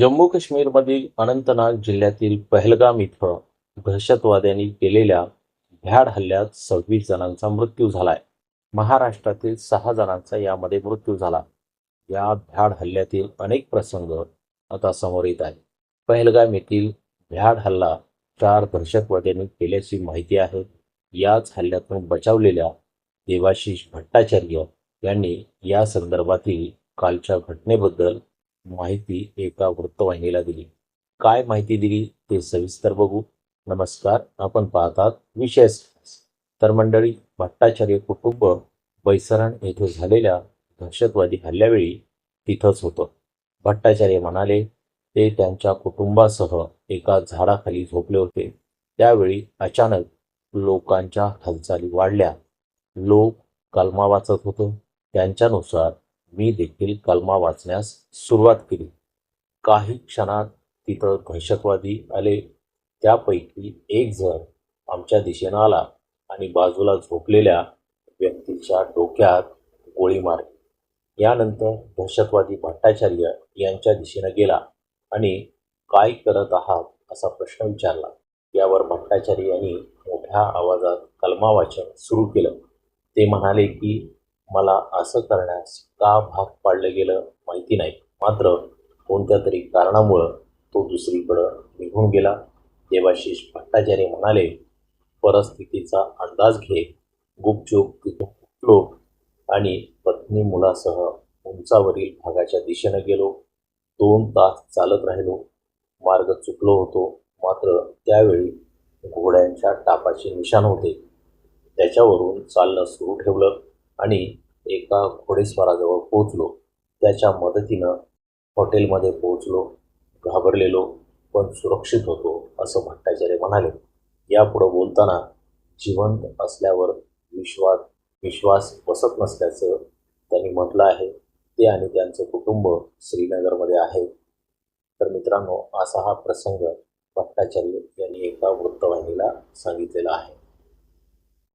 जम्मू काश्मीरमधील अनंतनाग जिल्ह्यातील पहलगाम इथं दहशतवाद्यांनी केलेल्या भ्याड हल्ल्यात सव्वीस जणांचा मृत्यू झालाय. महाराष्ट्रातील सहा जणांचा यामध्ये मृत्यू झाला. या भ्याड हल्ल्यातील अनेक प्रसंग आता समोर येत आहे पहलगाम येथील भ्याड हल्ला चार दहशतवाद्यांनी केल्याची माहिती आहे. याच हल्ल्यातून बचावलेल्या देवाशिष भट्टाचार्य यांनी या संदर्भातील कालच्या घटनेबद्दल माहिती एका वृत्तवाहिनीला दिली. काय माहिती दिली ते सविस्तर बघू. नमस्कार आपण पाहतात विशेष तर मंडळी भट्टाचार्य कुटुंब बैसरण येथे झालेल्या दहशतवादी हल्ल्यावेळी तिथंच होतं. भट्टाचार्य म्हणाले ते त्यांच्या कुटुंबासह एका झाडाखाली झोपले होते. त्यावेळी अचानक लोकांच्या हालचाली वाढल्या. लोक कलमा वाचत होते. त्यांच्यानुसार मी देखील कलमा वाचण्यास सुरुवात केली. काही क्षणात तिथं दहशतवादी आले. त्यापैकी एक जण आमच्या दिशेनं आला आणि बाजूला झोपलेल्या व्यक्तीच्या डोक्यात गोळी मारली. यानंतर दहशतवादी भट्टाचार्य यांच्या दिशेनं गेला आणि काय करत आहात? असा प्रश्न विचारला. यावर भट्टाचार्य यांनी मोठ्या आवाजात कलमा वाचन सुरू केलं. ते म्हणाले की मला असं करण्यास का भाग पाडलं गेलं माहिती नाही. मात्र कोणत्या तरी कारणामुळं तो दुसरीकडं निघून गेला. देवाशिष भट्टाचार्य म्हणाले परिस्थितीचा अंदाज घेत गुपचूप तिथून उठलो आणि पत्नी मुलासह उंचावरील भागाच्या दिशेनं गेलो. दोन तास चालत राहिलो. मार्ग चुकलो होतो. मात्र त्यावेळी घोड्यांच्या टापाचे निशाण होते. त्याच्यावरून चालणं सुरू ठेवलं. आणि एका घोडेस्वाराजवळ पोचलो त्याच्या मदतीनं हॉटेलमध्ये पोहोचलो घाबरलेलो पण सुरक्षित होतो असं भट्टाचार्य म्हणाले. यापुढं बोलताना जिवंत असल्यावर विश्वास विश्वास बसत नसल्याचं त्यांनी म्हटलं आहे. ते आणि त्यांचं कुटुंब श्रीनगरमध्ये आहे. तर मित्रांनो असा हा प्रसंग भट्टाचार्य यांनी एका वृत्तवाहिनीला सांगितलेला आहे.